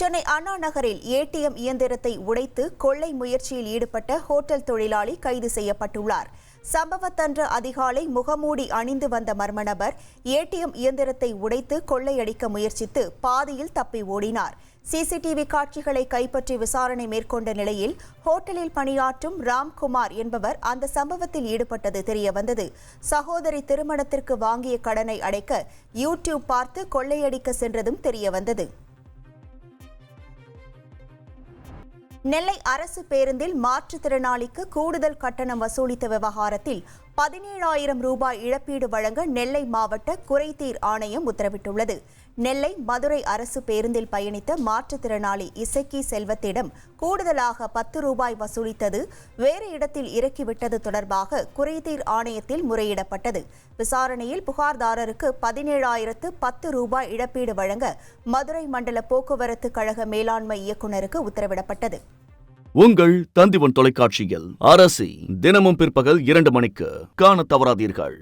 சென்னை அண்ணா நகரில் ஏடிஎம் இயந்திரத்தை உடைத்து கொள்ளை முயற்சியில் ஈடுபட்ட ஹோட்டல் தொழிலாளி கைது செய்யப்பட்டுள்ளார். சம்பவத்தன்று அதிகாலை முகமூடி அணிந்து வந்த மர்ம நபர் ஏடிஎம் இயந்திரத்தை உடைத்து கொள்ளையடிக்க முயற்சித்து பாதியில் தப்பி ஓடினார். சிசிடிவி காட்சிகளை கைப்பற்றி விசாரணை மேற்கொண்ட நிலையில் ஹோட்டலில் பணியாற்றும் ராம்குமார் என்பவர் அந்த சம்பவத்தில் ஈடுபட்டது தெரியவந்தது. சகோதரி திருமணத்திற்கு வாங்கிய கடனை அடைக்க யூடியூப் பார்த்து கொள்ளையடிக்க சென்றதும் தெரியவந்தது. நெல்லை அரசு பேருந்தில் மாற்றுத்திறனாளிக்கு கூடுதல் கட்டணம் வசூலித்த விவகாரத்தில் பதினேழாயிரம் ரூபாய் இழப்பீடு வழங்க நெல்லை மாவட்ட குறைதீர் ஆணையம் உத்தரவிட்டுள்ளது. நெல்லை மதுரை அரசு பேருந்தில் பயணித்த மாற்றுத்திறனாளி இசக்கி செல்வத்திடம் கூடுதலாக பத்து ரூபாய் வசூலித்தது. வேறு இடத்தில் இறக்கிவிட்டது தொடர்பாக குறைதீர் ஆணையத்தில் முறையிடப்பட்டது. விசாரணையில் புகார்தாரருக்கு பதினேழாயிரத்து பத்து ரூபாய் இழப்பீடு வழங்க மதுரை மண்டல போக்குவரத்து கழக மேலாண்மை இயக்குநருக்கு உத்தரவிடப்பட்டது. உங்கள் தந்திவன் தொலைக்காட்சியில் அரசி தினமும் பிற்பகல் இரண்டு மணிக்கு காணத் தவறாதீர்கள்.